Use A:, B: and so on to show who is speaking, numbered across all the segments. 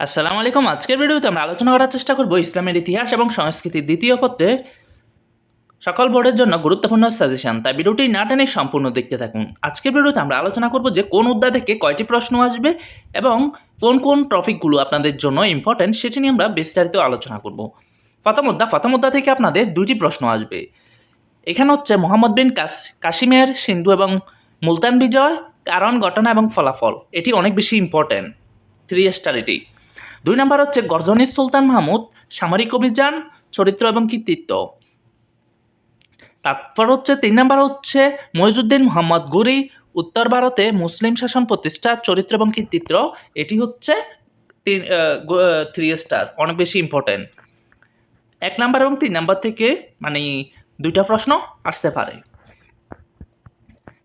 A: আসসালামু আলাইকুম। আজকের ভিডিওতে আমরা আলোচনা করার চেষ্টা করব ইসলামের ইতিহাস এবং সংস্কৃতির দ্বিতীয় পত্রে সকল বোর্ডের জন্য গুরুত্বপূর্ণ সাজেশন তাই ভিডিওটি না টেনে সম্পূর্ণ দেখতে থাকুন। আজকের ভিডিওতে আমরা আলোচনা করব যে কোন অধ্যায় থেকে কয়টি প্রশ্ন আসবে এবং কোন কোন টপিকগুলো আপনাদের জন্য ইম্পর্টেন্ট সেটি নিয়ে আমরা বিস্তারিত আলোচনা করব। প্রথম অধ্যায় প্রথম অধ্যায় থেকে আপনাদের দুটি প্রশ্ন আসবে। এখানে হচ্ছে মোহাম্মদ বিন কাস কাশিমের সিন্ধু এবং মুলতান বিজয়, কারণ, ঘটনা এবং ফলাফল। এটি অনেক বেশি ইম্পর্টেন্ট থ্রি স্টার এটি। দুই নম্বর হচ্ছে গর্জনিস সুলতান মাহমুদ, সামরিক অভিযান, চরিত্র এবং কৃতিত্ব। তারপর হচ্ছে তিন নম্বর হচ্ছে মহিজুদ্দিন মোহাম্মদ গুরি, উত্তর ভারতে মুসলিম শাসন প্রতিষ্ঠা, চরিত্র এবং কৃতিত্ব। এটি হচ্ছে থ্রি স্টার অনেক বেশি ইম্পর্টেন্ট এক নাম্বার এবং তিন নাম্বার থেকে মানে দুইটা প্রশ্ন আসতে পারে।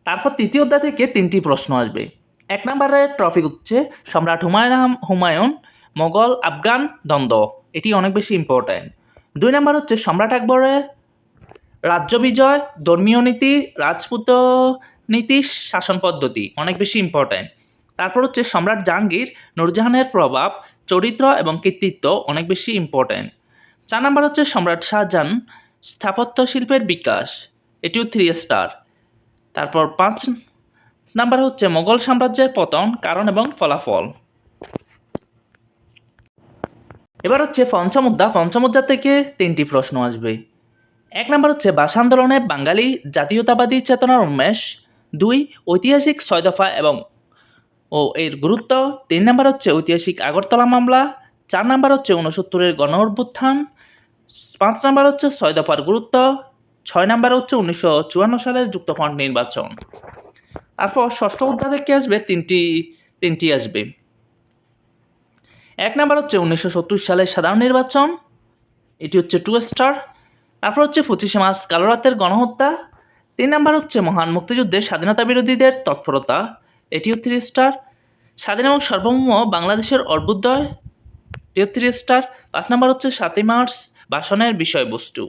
A: তারপর তৃতীয় অধ্যায় থেকে তিনটি প্রশ্ন আসবে। এক নম্বরের টপিক হচ্ছে সম্রাট হুমায়ুন হুমায়ুন মোগল, আফগান, দ্বন্দ্ব, এটি অনেক বেশি ইম্পর্ট্যান্ট দুই নম্বর হচ্ছে সম্রাট আকবরের রাজ্য বিজয়, ধর্মীয় নীতি, রাজপুত নীতি, শাসন পদ্ধতি, অনেক বেশি ইম্পর্ট্যান্ট তারপর হচ্ছে সম্রাট জাহাঙ্গীর, নূরজাহানের প্রভাব, চরিত্র এবং কৃতিত্ব অনেক বেশি ইম্পর্ট্যান্ট চার নম্বর হচ্ছে সম্রাট শাহজাহান, স্থাপত্য শিল্পের বিকাশ, এটিও থ্রি স্টার তারপর পাঁচ নাম্বার হচ্ছে মোগল সাম্রাজ্যের পতন, কারণ এবং ফলাফল। এবার হচ্ছে পঞ্চমুদ্রা। পঞ্চমুদ্রা থেকে তিনটি প্রশ্ন আসবে। এক নম্বর হচ্ছে, ভাষা আন্দোলনে বাঙালি জাতীয়তাবাদী চেতনার উন্মেষ। দুই, ঐতিহাসিক ছয় দফা এবং ও এর গুরুত্ব। তিন নম্বর হচ্ছে, ঐতিহাসিক আগরতলা মামলা। চার নম্বর হচ্ছে উনসত্তরের গণ অভ্যুত্থান পাঁচ নম্বর হচ্ছে, ছয় দফার গুরুত্ব। ছয় নম্বর হচ্ছে, উনিশশো চুয়ান্ন সালের যুক্তফ্রন্ট নির্বাচন। তারপর ষষ্ঠ অধ্যায় থেকে আসবে? তিনটি তিনটি আসবে। এক নাম্বার হচ্ছে উনিশশো সত্তর সালের সাধারণ নির্বাচন। এটি হচ্ছে টু স্টার তারপর হচ্ছে পঁচিশে মার্চ কালো রাতের গণহত্যা। তিন নাম্বার হচ্ছে মহান মুক্তিযুদ্ধে স্বাধীনতা বিরোধীদের তৎপরতা। এটিও থ্রি স্টার স্বাধীন এবং সর্বভৌম বাংলাদেশের অর্বুদয় এটিও থ্রি স্টার পাঁচ নাম্বার হচ্ছে সাতই মার্চ ভাষণের বিষয়বস্তু।